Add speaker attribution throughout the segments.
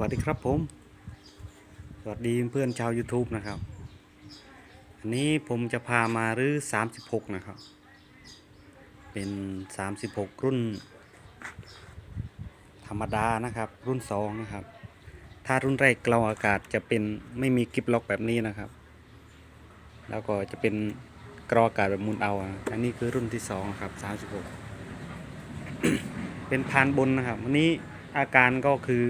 Speaker 1: วัสดีครับผม สวัสดีเพื่อนชาว YouTube นะครับ อันนี้ผมจะพามารื้อ 36 นะครับ เป็น 36 รุ่น ธรรมดานะครับ รุ่น 2 นะครับ ถ้ารุ่นแรกกลาอากาศจะเป็นไม่มีกิฟล็อกแบบนี้นะครับ แล้วก็จะเป็นกรออากาศแบบมุนเอา อันนี้คือรุ่นที่ 2 ครับ 36 เป็นพานบนนะครับ วันนี้อาการก็คือ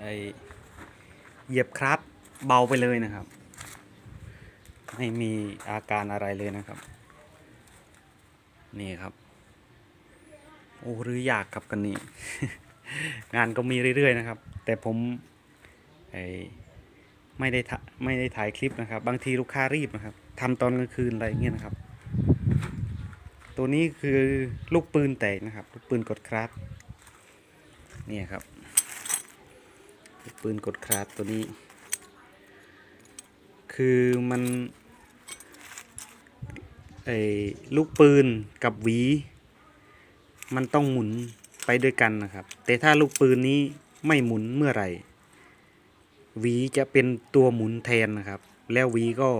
Speaker 1: ไอเหยียบคลัตช์เบาไปเลยนะครับ ไม่มีอาการอะไรเลยนะครับ นี่ครับ โอ้หรืออยากครับกันนี้งานก็มีเรื่อยๆนะครับ แต่ผมไอไม่ได้ถ่าไม่ได้ถ่ายคลิปนะครับ บางทีลูกค้ารีบนะครับทำตอนกลางคืนอะไรเงี้ยนะครับ ตัวนี้คือลูกปืนแตกนะครับ ลูกปืนกดคลัตช์นี่ครับ ปืนกดคลัตช์ตัวนี้ คือมันไอ้ลูกปืนกับหวี มันต้องหมุนไปด้วยกันนะครับ แต่ถ้าลูกปืนนี้ไม่หมุนเมื่อไหร่หวีจะเป็นตัวหมุนแทนนะครับ แล้วหวีก็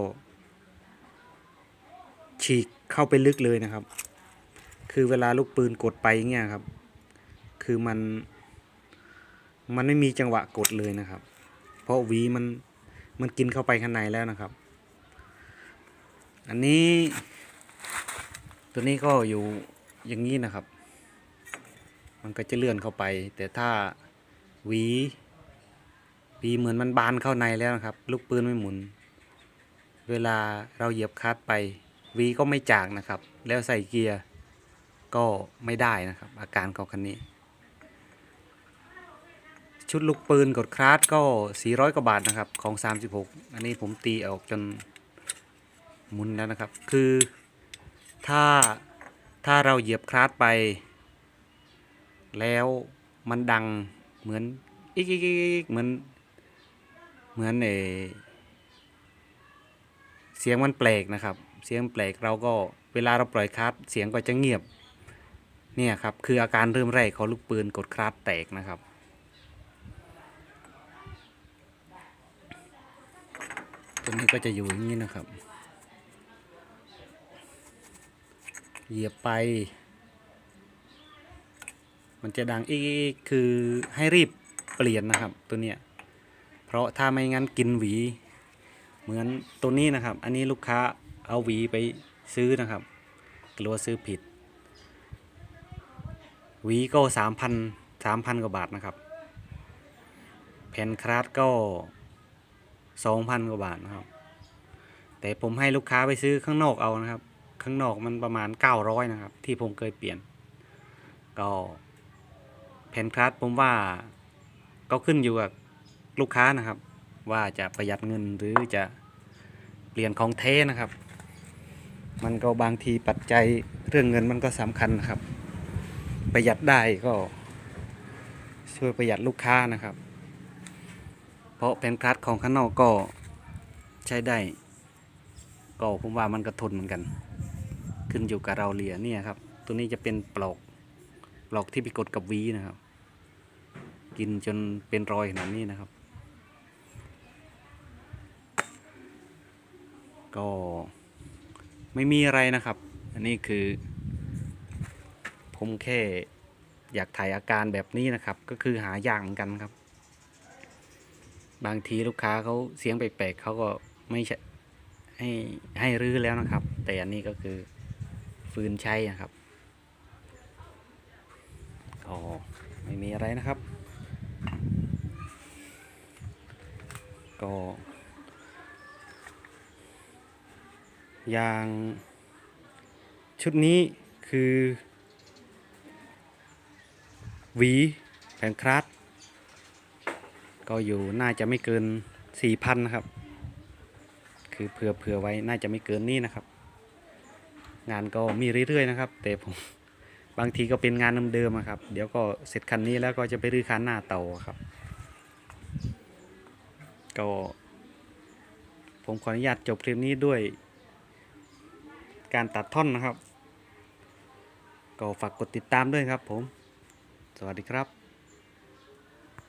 Speaker 1: ฉีกเข้าไปลึกเลยนะครับ คือเวลาลูกปืนกดไปเงี้ยครับ คือมัน มันไม่มีจังหวะกดเลยนะครับ เพราะหวีมันมันกินเข้าไปข้างในแล้วนะครับ อันนี้ตัวนี้ก็อยู่อย่างนี้นะครับ มันก็จะเลื่อนเข้าไป แต่ถ้าหวีวีเหมือนมันบานเข้าในแล้วนะครับ ลูกปืนไม่หมุน เวลาเราเหยียบคลัตช์ไปวีก็ไม่จากนะครับ แล้วใส่เกียร์ก็ไม่ได้นะครับ อาการของคันนี้ ชุดลูกปืนกดคลาสก็ 400 กว่าบาทนะครับของ 36 อันนี้ผมตีออกจนหมุนแล้วนะครับ คือถ้าถ้าเราเหยียบคลาสไป แล้วมันดังเหมือนอีกอีกอีกอีกเหมือนเหมือนเอเสียงมันแปลกนะครับ เสียงแปลกเราก็เวลาเราปล่อยคลาสเสียงก็จะเงียบเนี่ยครับคืออาการเริ่มแรกของลูกปืนกดคลาสแตกนะครับ ตัวนี้ก็จะอยู่อย่างนี้นะครับ เหยียบไป มันจะดังอีกคือให้รีบเปลี่ยนนะครับตัวเนี้ย เพราะถ้าไม่งั้นกินหวี เหมือนตัวนี้นะครับ อันนี้ลูกค้าเอาหวีไปซื้อนะครับ กลัวซื้อผิด หวีก็สามพันสามพันกว่าบาทนะครับ แผ่นคราดก็ สองพันกว่าบาทนะครับ แต่ผมให้ลูกค้าไปซื้อข้างนอกเอานะครับ ข้างนอกมันประมาณ900นะครับ ที่ผมเคยเปลี่ยน ก็แผ่นคลัตช์ผมว่าก็ขึ้นอยู่กับลูกค้านะครับ ว่าจะประหยัดเงินหรือจะเปลี่ยนของเทนะครับ มันก็บางทีปัจจัยเรื่องเงินมันก็สำคัญนะครับ ประหยัดได้ก็ช่วยประหยัดลูกค้านะครับ เพราะแผ่นคลัตของข้างนอกก็ใช้ได้ ก็ผมว่ามันกระทนเหมือนกัน ขึ้นอยู่กับเราเลียเนี่ยครับ ตัวนี้จะเป็นปลอกปลอกที่ไปกดกับวีนะครับ กินจนเป็นรอยขนาดนี้นะครับ ก็ไม่มีอะไรนะครับ อันนี้คือผมแค่อยากถ่ายอาการแบบนี้นะครับ ก็คือหายากเหมือนกันครับ บางทีลูกค้าเขาเสียงแปลกๆเขาก็ไม่ใช่ให้ให้รื้อแล้วนะครับ แต่อันนี้ก็คือฟืนใช้นะครับก็ไม่มีอะไรนะครับ ก็ยางชุดนี้คือหวีแผงครัด ก็อยู่น่าจะไม่เกิน4,000นะครับ คือเผื่อเผื่อไว้น่าจะไม่เกินนี้นะครับ งานก็มีเรื่อยๆนะครับ แต่ผมบางทีก็เป็นงานเดิมๆอะครับ เดี๋ยวก็เสร็จคันนี้แล้วก็จะไปรื้อคันหน้าเต่าครับ ก็ ผมขออนุญาตจบคลิปนี้ด้วย การตัดท่อนนะครับ ก็ฝากกดติดตามด้วยครับผม สวัสดีครับ